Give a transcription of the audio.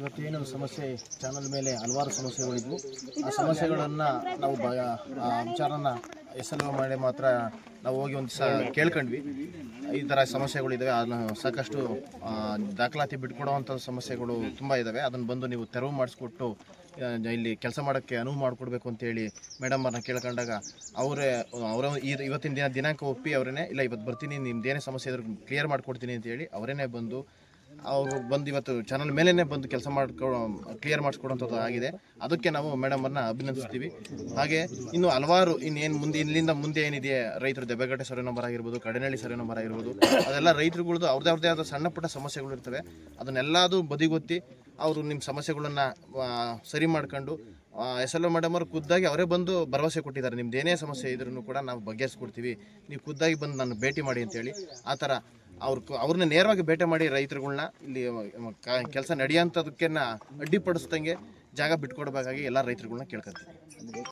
ಇವತ್ತೇನು ಸಮಸ್ಯೆ ಚಾನಲ್ ಮೇಲೆ ಹಲವಾರು ಸಮಸ್ಯೆಗಳಿದ್ವು. ಆ ಸಮಸ್ಯೆಗಳನ್ನು ನಾವು ಬ ಆ ವಿಚಾರನ ಎಸ್ ಎಲ್ ಮಾಡಿ ಮಾತ್ರ ನಾವು ಹೋಗಿ ಒಂದು ಸಹ ಕೇಳ್ಕೊಂಡ್ವಿ. ಈ ಥರ ಸಮಸ್ಯೆಗಳಿದ್ದಾವೆ ಅದನ್ನು ಸಾಕಷ್ಟು ದಾಖಲಾತಿ ಬಿಟ್ಕೊಡೋವಂಥ ಸಮಸ್ಯೆಗಳು ತುಂಬ ಇದ್ದಾವೆ ಅದನ್ನು ಬಂದು ನೀವು ತೆರವು ಮಾಡಿಸ್ಕೊಟ್ಟು ಇಲ್ಲಿ ಕೆಲಸ ಮಾಡೋಕ್ಕೆ ಅನುವು ಮಾಡಿಕೊಡ್ಬೇಕು ಅಂತೇಳಿ ಮೇಡಮ್ ಅವ್ರನ್ನ ಕೇಳ್ಕೊಂಡಾಗ ಅವರೇ ಅವರ ಇವತ್ತಿನ ದಿನ ದಿನಾಂಕ ಒಪ್ಪಿ ಅವರೇ ಇಲ್ಲ ಇವತ್ತು ಬರ್ತೀನಿ ನಿಮ್ದೇನೇ ಸಮಸ್ಯೆ ಇದ್ರೂ ಕ್ಲಿಯರ್ ಮಾಡಿಕೊಡ್ತೀನಿ ಅಂತೇಳಿ ಅವರೇನೇ ಬಂದು ಅವರು ಬಂದು ಇವತ್ತು ಚಾನಲ್ ಮೇಲೇ ಬಂದು ಕೆಲಸ ಮಾಡ್ಕೊ ಕ್ಲಿಯರ್ ಮಾಡಿಸ್ಕೊಡೋಂಥದ್ದು ಆಗಿದೆ. ಅದಕ್ಕೆ ನಾವು ಮೇಡಮ್ ಅನ್ನ ಅಭಿನಂದಿಸ್ತೀವಿ. ಹಾಗೆ ಇನ್ನು ಹಲವಾರು, ಇನ್ನೇನು ಮುಂದೆ, ಇಲ್ಲಿಂದ ಮುಂದೆ ಏನಿದೆ ರೈತರು ದೆಬ್ಬೆಗಟ್ಟೆ ಸರ್ವೆ ನಂಬರ್ ಆಗಿರ್ಬೋದು ಕಡನಹಳ್ಳಿ ಸರ್ವೆ ನಂಬರ್ ಆಗಿರ್ಬೋದು, ಅದೆಲ್ಲ ರೈತರುಗಳದ್ದು ಅವ್ರದೇ ಅವ್ರದ್ದೇ ಆದ ಸಣ್ಣ ಪುಟ್ಟ ಸಮಸ್ಯೆಗಳು ಇರ್ತವೆ. ಅದನ್ನೆಲ್ಲದು ಬದಿಗೊತ್ತಿ ಅವರು ನಿಮ್ಮ ಸಮಸ್ಯೆಗಳನ್ನು ಸರಿ ಮಾಡ್ಕೊಂಡು ಎಸ್ ಎಲ್ ಒ ಮೇಡಮ್ ಅವರು ಖುದ್ದಾಗಿ ಅವರೇ ಬಂದು ಭರವಸೆ ಕೊಟ್ಟಿದ್ದಾರೆ. ನಿಮ್ದು ಏನೇ ಸಮಸ್ಯೆ ಇದ್ರೂ ಕೂಡ ನಾವು ಬಗೆಹರಿಸ್ಕೊಡ್ತೀವಿ. ನೀವು ಖುದ್ದಾಗಿ ಬಂದು ನಾನು ಭೇಟಿ ಮಾಡಿ ಅಂತೇಳಿ. ಆ ಥರ ಅವ್ರ ಅವ್ರನ್ನ ನೇರವಾಗಿ ಭೇಟಿ ಮಾಡಿ ರೈತರುಗಳ್ನ ಇಲ್ಲಿ ಕೆಲಸ ನಡೆಯೋಂಥದಕ್ಕೆ ಅಡ್ಡಿಪಡಿಸ್ದಂಗೆ ಜಾಗ ಬಿಟ್ಕೊಡ್ಬೇಕಾಗಿ ಎಲ್ಲ ರೈತರುಗಳ್ನ ಕೇಳ್ಕೊತೀವಿ.